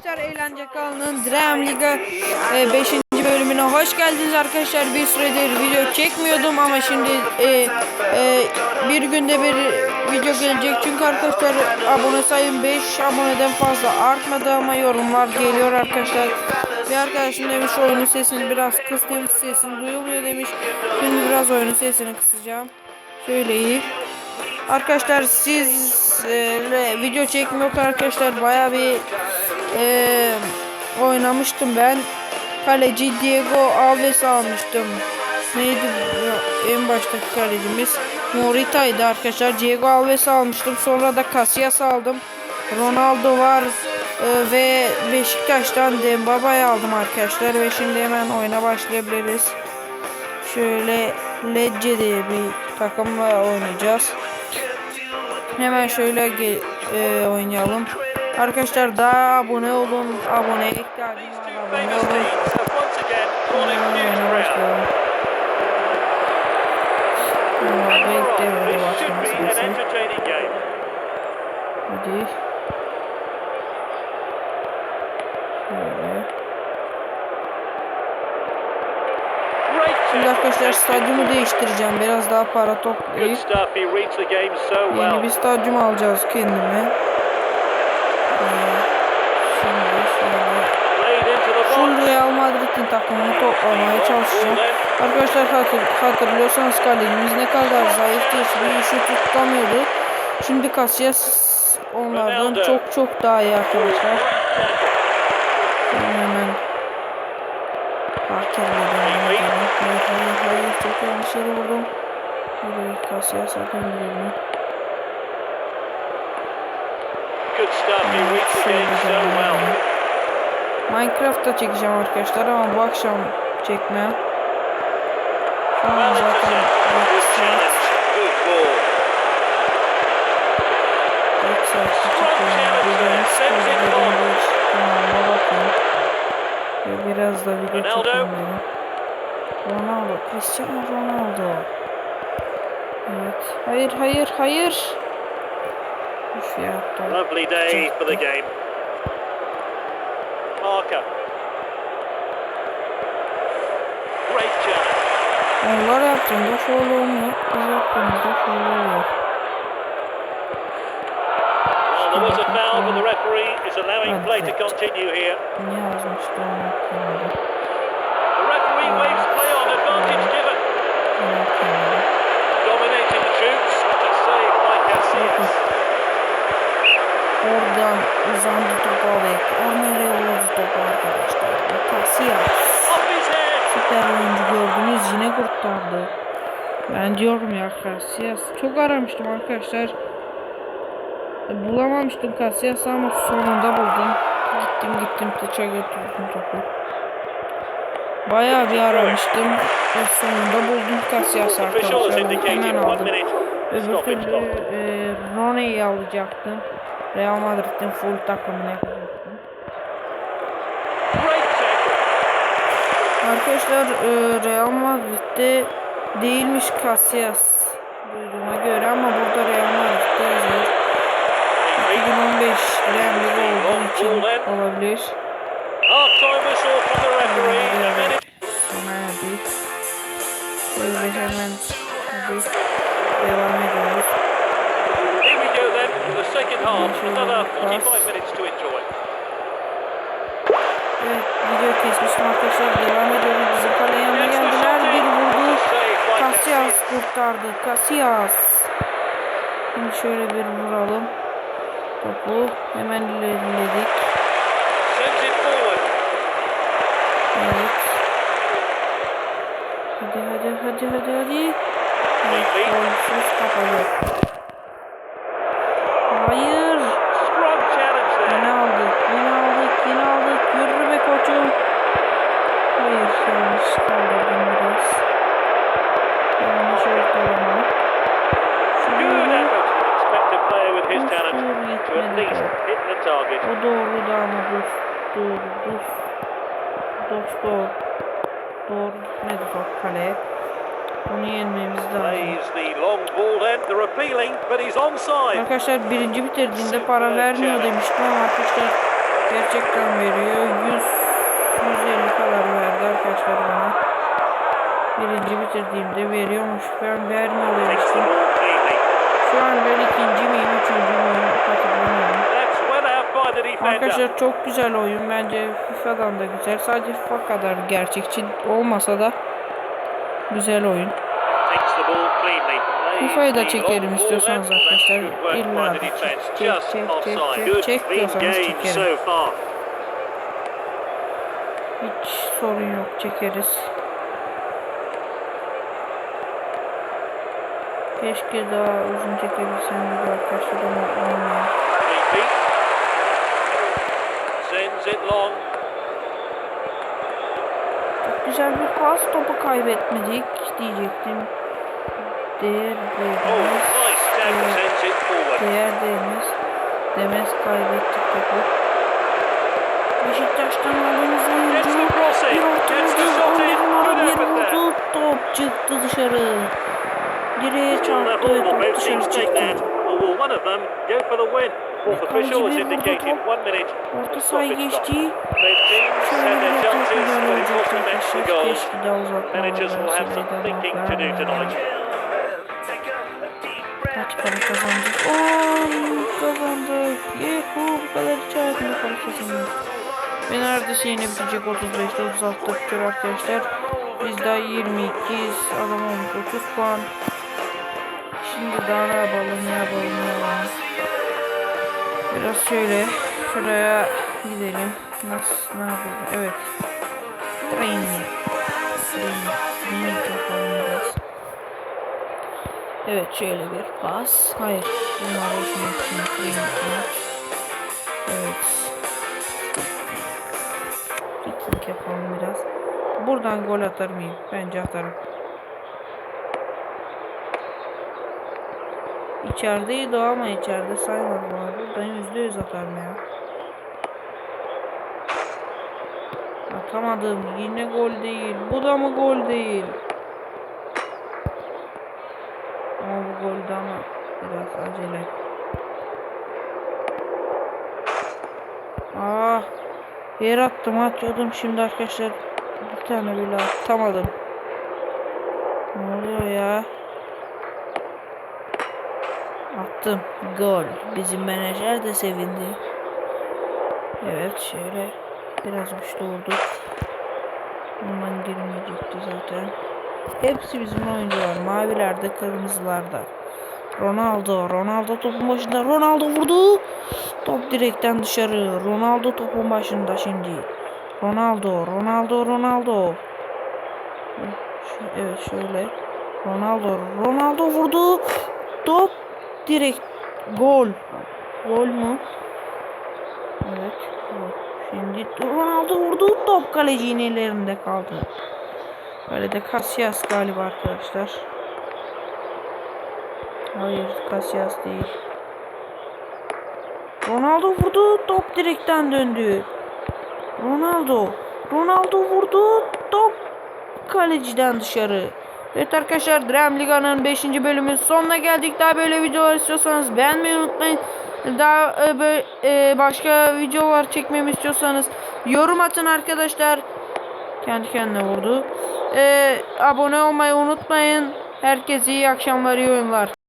Arkadaşlar Eğlence kanalının Dream Liga 5. bölümüne hoş geldiniz arkadaşlar. Bir süredir video çekmiyordum ama şimdi e, e, bir günde bir video gelecek. Çünkü arkadaşlar abone sayım 5 aboneden fazla artmadı ama yorumlar geliyor arkadaşlar. Bir arkadaşım demiş oyunun sesini biraz kıstım sesin duyulmuyor demiş. Şimdi biraz oyunun sesini kısacağım. Şöyle iyi. Arkadaşlar siz e, video çekmiyor arkadaşlar baya bir e, oynamıştım ben. Kaleci Diego Alves almıştım. Neydi en baştaki kalecimiz? Morita'ydı arkadaşlar. Diego Alves almıştım. Sonra da Casillas aldım. Ronaldo var e, ve Beşiktaş'tan Dembaba'yı aldım arkadaşlar ve şimdi hemen oyuna başlayabiliriz. Şöyle Lecce diye bir takımla oynayacağız. Hemen şöyle e, oynayalım. Arkadaşlar daha abone olun. Aboneye ihtiyacım var. Abone olun. İlk devrede başlaması lazım. Hadi. Şöyle. Şimdi arkadaşlar stadyumu değiştireceğim. Biraz daha para toplayıp yeni bir stadyum alacağız kendime. Real Madrid'in takımını toplamaya çalışacağım. Arkadaşlar hatır, hatırlıyorsanız kalecimiz ne kadar zayıftı. Bir şut tutamıyordu. Şimdi Casillas onlardan çok çok daha iyi arkadaşlar. Hemen Parker'le devam edelim. Hayır hayır hayır çok yanlış yere vurdum. Böyle Casillas'a döndürelim. Good stuff. He reads the game so well. Minecraft'ta çekeceğim arkadaşlar ama bu akşam çekmem. Şu an zaten intercepted. Good challenge. Good ball. 4 saatte çekiyorum. Buradan sıkıldım. Kanalına bakın. Ve biraz da video dedim. Ronaldo. Cristiano Ronaldo. Evet. Hayır hayır hayır. Üf ya. Lovely day for the game. Parker. Great challenge. Onlar yaptığında foul olmuyor. Biz yaptığımızda foul oluyor. Well, there was a foul, but the referee is allowing play to continue here. Ne yazmıştı onu oyuncu gördünüz yine kurtardı. Ben diyorum ya Casillas. Çok aramıştım arkadaşlar. Bulamamıştım Casillas ama sonunda buldum. Gittim gittim taça götürdüm topu. Bayağı bir aramıştım. Ve sonunda buldum Casillas arkadaşlar. Hemen aldım. Öbür türlü e, Rone'yi alacaktım. Real Madrid'in full takımını Arkadaşlar e, Real Madrid'de değilmiş Casillas duyduğuma göre ama burada Real Madrid'de yazıyor. He reads 2015 Real Liga olduğu için olabilir. Half-time whistle from the referee. A minute. Sona erdi. Böyle hemen devam ediyoruz. Here we go then the second half. Another 45 minutes to enjoy. Video kesmiştim arkadaşlar devam ediyoruz. Bizim kaleye yanına geldiler. Bir vurdu. Casillas kurtardı. Casillas. Şimdi şöyle bir vuralım. Topu hemen ilerledik. Evet. Hadi hadi hadi hadi hadi. Evet, golsüz kapalı. Hayır. O doğru da ama dost. Doğru dost. Dost doğru. Doğru gitmedi top kaleye. Bunu yenmemiz lazım. Arkadaşlar birinci bitirdiğinde para vermiyor demiştim ama arkadaşlar gerçekten veriyor. 100 150 kadar verdi arkadaşlar bana. Birinci bitirdiğimde veriyormuş. Ben ball cleanly. Şu an ben ikinci miyim, üçüncü müyüm hatırlamıyorum. Arkadaşlar çok güzel oyun. Bence FIFA'dan da güzel. Sadece FIFA kadar gerçekçi olmasa da güzel oyun. FIFA'yı da çekerim istiyorsanız arkadaşlar. İlla çek, çek, çek, çek, çek diyorsanız çekerim. Hiç sorun yok. Çekeriz. Keşke daha uzun çekebilsem video arkadaşlar ama olmuyor. Çok güzel bir pas topu kaybetmedik diyecektim. Değer Oh, nice tackle. Değer, değmez. Demez kaybettik topu. Beşiktaş'tan aldığımız oyuncu bir orta Gets the vurdu. shot in. Ondan Good bir effort there. vurdu. Top çıktı dışarı. Direğe çarptı top dışarı çıktı. Oh, one of them go for the win? Kaleci bir. Orta time. geçti. Şöyle bir meant to arkadaşlar. Keşke daha uzatmalar para kazandık? Oo, kazandık. Yehu bu kadar para kazandık. Ve neredeyse yine bitecek 35'te 36 bitiyor arkadaşlar. Biz daha 22'yiz. Adam olmuş 30 puan. Şimdi daha ne yapalım ne yapalım ne yapalım. Biraz şöyle şuraya gidelim. Nasıl ne yapalım? Evet. Yapalım biraz. Evet şöyle bir pas. Hayır. Bunlar. Training maç. Evet. Kicking yapalım biraz. Buradan gol atar mıyım? Bence atarım. İçerideydi o ama içeride saymadı bu arada. Buradan yüzde yüz atarım ya. Atamadım. Yine gol değil. Bu da mı gol değil? Ama bu golde ama biraz acele. Ah. Yer attım atıyordum şimdi arkadaşlar. Bir tane bile atamadım. Ne oluyor ya? Attım. Gol. Bizim menajer de sevindi. Evet şöyle biraz güçlü olduk. Ondan girmeyecekti zaten. Hepsi bizim oyuncular. Mavilerde, kırmızılarda. Ronaldo, Ronaldo topun başında. Ronaldo vurdu. Top direkten dışarı. Ronaldo topun başında şimdi. Ronaldo, Ronaldo, Ronaldo. Evet şöyle. Ronaldo, Ronaldo vurdu. Top direkt gol. Gol mu? Evet. Şimdi Ronaldo vurdu. Top kalecinin ellerinde kaldı. Böyle de Casillas galiba arkadaşlar. Hayır Casillas değil. Ronaldo vurdu. Top direkten döndü. Ronaldo. Ronaldo vurdu. Top kaleciden dışarı. Evet arkadaşlar Dream Liga'nın 5. bölümün sonuna geldik. Daha böyle videolar istiyorsanız beğenmeyi unutmayın. Daha e, böyle, e, başka videolar çekmemi istiyorsanız yorum atın arkadaşlar. Kendi kendine vurdu. E, abone olmayı unutmayın. Herkese iyi akşamlar, iyi oyunlar.